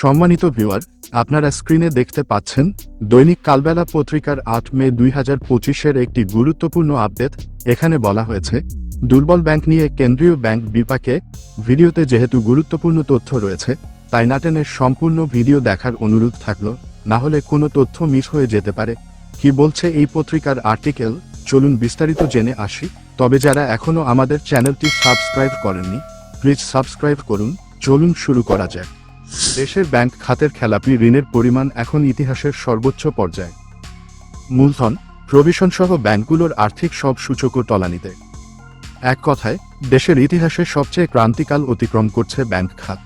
সম্মানিত ভিউয়ার, আপনারা স্ক্রিনে দেখতে পাচ্ছেন, দৈনিক কালবেলা পত্রিকার আট মে দুই হাজার পঁচিশের একটি গুরুত্বপূর্ণ আপডেট, এখানে বলা হয়েছে, দুর্বল ব্যাংক নিয়ে কেন্দ্রীয় ব্যাংক বিপাকে ভিডিওতে যেহেতু গুরুত্বপূর্ণ তথ্য রয়েছে, তাই নাটেনের সম্পূর্ণ ভিডিও দেখার অনুরোধ থাকল, না হলে কোনো তথ্য মিস হয়ে যেতে পারে। কি বলছে এই পত্রিকার আর্টিকেল? চলুন বিস্তারিত জেনে আসি। তবে যারা এখনও আমাদের চ্যানেলটি সাবস্ক্রাইব করেননি, প্লিজ সাবস্ক্রাইব করুন। চলুন শুরু করা যাক। দেশের ব্যাংক খাতের খেলাপি ঋণের পরিমাণ এখন ইতিহাসের সর্বোচ্চ পর্যায়ে। মূলধন প্রভিশন সহ ব্যাংকগুলোর আর্থিক সব সূচকও তলানিতে। এক কথায়, দেশের ইতিহাসে সবচেয়ে ক্রান্তিকাল অতিক্রম করছে ব্যাংক খাত।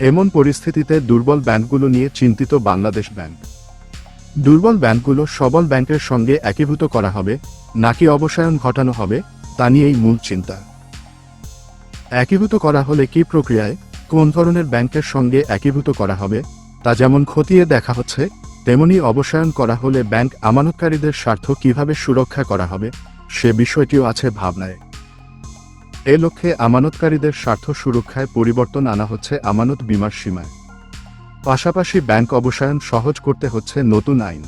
এমন পরিস্থিতিতে দুর্বল ব্যাংকগুলো নিয়ে চিন্তিত বাংলাদেশ ব্যাংক। দুর্বল ব্যাংকগুলো সবল ব্যাংকের সঙ্গে একীভূত করা হবে, নাকি অবসায়ন ঘটানো হবে, তা নিয়েই মূল চিন্তা। একীভূত করা হলে কি প্রক্রিয়ায় কোন ধরনের ব্যাংকের সঙ্গে একীভূত করা হবে, তা যেমন খতিয়ে দেখা হচ্ছে, তেমনি অবসায়ন করা হলে ব্যাংক আমানতকারীদের স্বার্থ কীভাবে সুরক্ষা করা হবে, সে বিষয়টিও আছে ভাবনায়। এ লক্ষ্যে আমানতকারীদের স্বার্থ সুরক্ষায় পরিবর্তন আনা হচ্ছে আমানত বিমার সীমায়। পাশাপাশি ব্যাংক অবসায়ন সহজ করতে হচ্ছে নতুন আইন।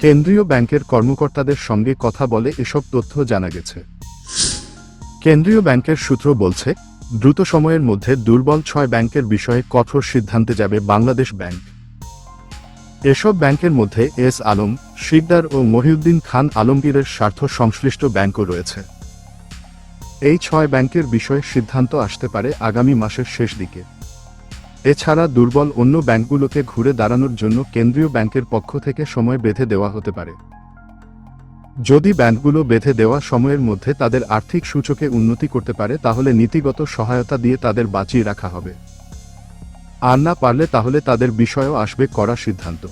কেন্দ্রীয় ব্যাংকের কর্মকর্তাদের সঙ্গে কথা বলে এসব তথ্য জানা গেছে। কেন্দ্রীয় ব্যাংকের সূত্র বলছে দ্রুত সময়ের মধ্যে দুর্বল ছয় ব্যাংকের বিষয়ে কঠোর সিদ্ধান্তে যাবে বাংলাদেশ ব্যাংক। এসব ব্যাংকের মধ্যে এস আলম, শিকদার ও মহিউদ্দিন খান আলমগীরের স্বার্থ সংশ্লিষ্ট ব্যাংকও রয়েছে। এই ছয় ব্যাংকের বিষয়ে সিদ্ধান্ত আসতে পারে আগামী মাসের শেষ দিকে। এছাড়া দুর্বল অন্য ব্যাংকগুলোকে ঘুরে দাঁড়ানোর জন্য কেন্দ্রীয় ব্যাংকের পক্ষ থেকে সময় বেঁধে দেওয়া হতে পারে। যদি ব্যাংকগুলো বেঁধে দেওয়া সময়ের মধ্যে তাদের আর্থিক সূচকে উন্নতি করতে পারে, তাহলে নীতিগত সহায়তা দিয়ে তাদের বাঁচিয়ে রাখা হবে। আর না পারলে তাহলে তাদের বিষয়েও আসবে করা সিদ্ধান্ত।